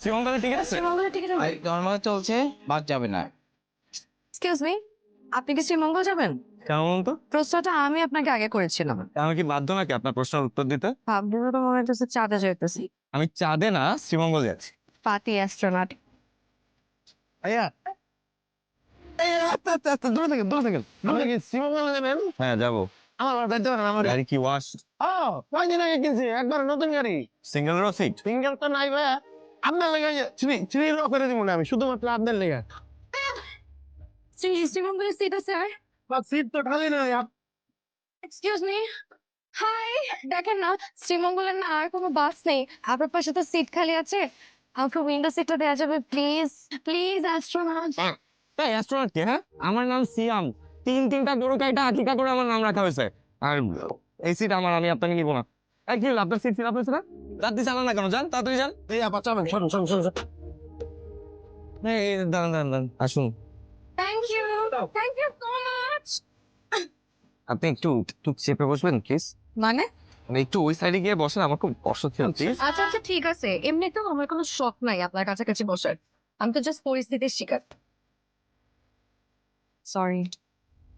শ্রীমঙ্গলে টিকিট আছে? শ্রীমঙ্গলের টিকিট নর্মাল চলছে বাদ যাবে না। এক্সকিউজ মি আপনি কি শ্রীমঙ্গল যাবেন? কেমন তো প্রশ্নটা আমি আপনাকে আগে করেছিলাম। আমি কি বাধ্য নাকি আপনার প্রশ্নের উত্তর দিতে? ভাবনা তো মনে হচ্ছে চাঁদে যেতেছি আমি চাঁদে না শ্রীমঙ্গল যাচ্ছি। পাতি অ্যাস্ট্রোনট আয়া দূরে থাকেন দূরে থাকেন। দূরে থাকেন। শ্রীমঙ্গলে যাবেন? হ্যাঁ যাব। আমার গাড়ি কি ওয়াশ ও কয়দিন আগে কিনছি? একবার নতুন গাড়ি। সিঙ্গেল রো সিট সিঙ্গেল তো নাই ভাই আপনার লেগে থ্রি থ্রি রো করে দিব না আমি শুধুমাত্র আপনার লেগে। শ্রী শ্রীমঙ্গলের সিট আছে আর বাট সিট তো খালি নাই এক্সকিউজ মি হাই দেখেন না শ্রীমঙ্গলের না আর কোনো বাস নেই। আপনার পাশে তো সিট খালি আছে? আমাকে উইন্ডো সিটটা দেওয়া যাবে প্লিজ প্লিজ অ্যাস্ট্রোনট তাই অ্যাস্ট্রোনট কে হ্যাঁ? আমার নাম সিয়াম। তিন তিনটা গরু কাইটা আকিকা করে আমার নাম রাখা হয়েছে। আর এই সিট আমার আমি আপনাকে নিব না। এই কি আপনার সিট ফিল আপ হয়েছে না রাত্রি চালান না কেন? যান তাড়াতাড়ি যান। এই আপা এই এই, দাঁড়ান দাঁড়ান দাঁড়ান আসুন। Thank you thank you so much আপনি একটু একটু চেপে বসবেন প্লিজ মানে? মানে একটু ওই সাইডে গিয়ে বসেন আমার খুব কষ্ট ছিল প্লিজ আচ্ছা আচ্ছা ঠিক আছে। এমনিতেও আমার কোনো শখ নাই আপনার কাছাকাছি বসার। আমি তো জাস্ট পরিস্থিতির শিকার। সরি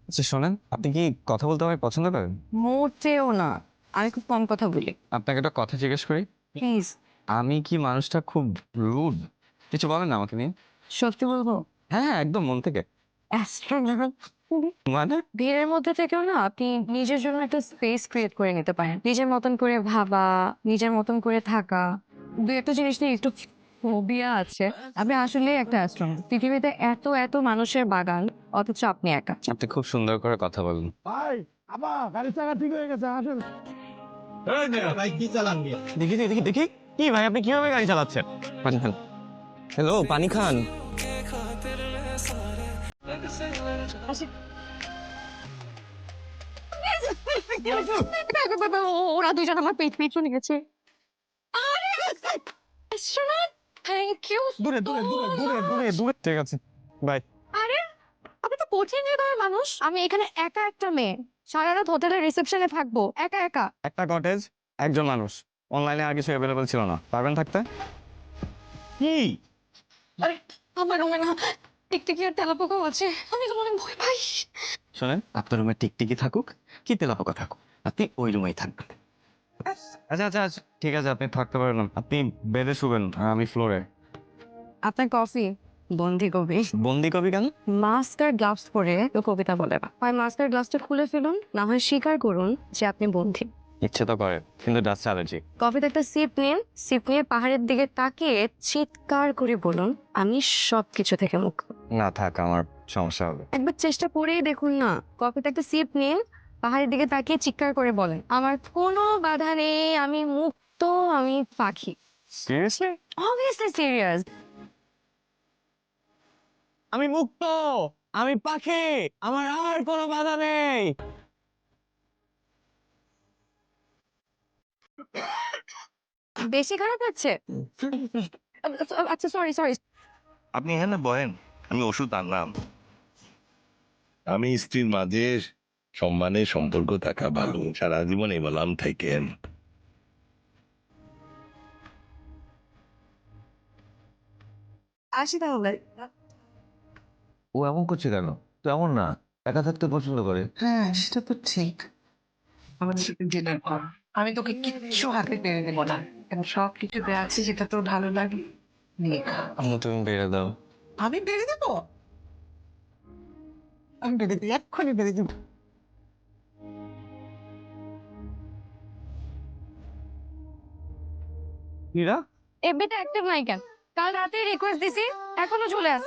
আচ্ছা শোনেন আপনি কি কথা বলতে আমায় পছন্দ করেন? মোটেও না। আমি খুব কম কথা বলি। আপনাকে একটা কথা জিজ্ঞেস করি। প্লিজ আমি কি মানুষটা খুব রুড কিছু বলেন না আমাকে নিয়ে। সত্যি বলব? হ্যাঁ হ্যাঁ, একদম মন থেকে। অ্যাস্ট্রোনট মানে? ভিড়ের মধ্যে থেকেও না আপনি নিজের জন্য একটা স্পেস ক্রিয়েট করে নিতে পারেন। নিজের মতন করে ভাবা নিজের মতন করে থাকা। দু একটা জিনিস নিয়ে একটু ফোবিয়া আছে। আপনি আসলে একটা অ্যাস্ট্রোনট পৃথিবীতে এত এত মানুষের বাগান অথচ আপনি একা। আপনি খুব সুন্দর করে কথা বলেন। ভাই গাড়ির চাকা ঠিক হয়ে গেছে দেখি দেখি দেখি দেখি। কি ভাই আপনি কীভাবে গাড়ি চালাচ্ছেন? পানি খান। হ্যালো পানি খান। ওরা দুজন আমার পেট পেছনে গেছে। থ্যাংক ইউ দূরে দূরে দূরে দূরে দূরে দূরে। ঠিক আছে বাই আরে আপনি তো কঠিন মানুষ। আমি এখানে একা একটা মেয়ে। সারা রাত হোটেলের রিসেপশনে থাকব একা একা। একটা কটেজ একজন মানুষ। অনলাইনে আর কিছু অ্যাভেলেবল ছিল না। পারবেন থাকতে? কি আমার রুমে না টিকটিকি আর তেলাপোকাও আছে। আমি তো অনেক ভয় পাই। শোনেন আপনার রুমে টিকটিকি থাকুক কি তেলাপোকা থাকুক? আপনি ওই রুমেই থাকবেন। আচ্ছা আচ্ছা আচ্ছা ঠিক আছে আপনি থাকতে পারবেন। আপনি বেডে শুবেন আর আমি ফ্লোরে আপনার কফি বন্দি কবি। বন্দি কবি কেন? মাস্ক আর গ্লাভস পরে তো কবিতা বলে না। হয় মাস্ক আর গ্লাভসটা খুলে ফেলুন না হয় স্বীকার করুন যে আপনি বন্ধি ইচ্ছে তো করে কিন্তু ডাস্ট অ্যালার্জি কফিতে একটা সিপ নিন সিপ নিয়ে পাহাড়ের দিকে তাকিয়ে চিৎকার করে বলুন আমি সব কিছু থেকে মুক্ত। না থাক আমার সমস্যা হবে। একবার চেষ্টা করেই দেখুন না। কফিতে একটা সিপ নিন পাহাড়ের দিকে তাকিয়ে চিৎকার করে বলেন আমার কোনো বাধা নেই আমি মুক্ত আমি পাখি। সিরিয়াসলি অবভিয়াসলি সিরিয়াস আমি মুক্ত আমি পাখি আমার আর কোনো বাধা নেই। বেশি খারাপ আচ্ছা সরি সরি আপনি এখানে বলেন আমি ওষুধ আনলাম। আমি স্ত্রীর মাঝে সম্মানের সম্পর্ক থাকা ভালো। সারা জীবন এই বললাম থাকেন। আসি তাহলে। ও এমন করছে কেন? তো এমন না একা থাকতে পছন্দ করে। হ্যাঁ সেটা তো ঠিক। আমাদের সাথে ডিনার কর আমি তোকে কিচ্ছু হাতে পেরে দেবো না। কারণ সব কিছু দেওয়া আছে যেটা তোর ভালো লাগে। নিয়ে খা। আম্মু তুমি বেড়ে দাও। আমি পেরে দেবো? আমি পেরে দিই এক্ষুনি পেরে দেবো। মীরা এফবিতে অ্যাক্টিভ নাই কেন কাল রাতে রিকোয়েস্ট দিছি এখনও চলে আস।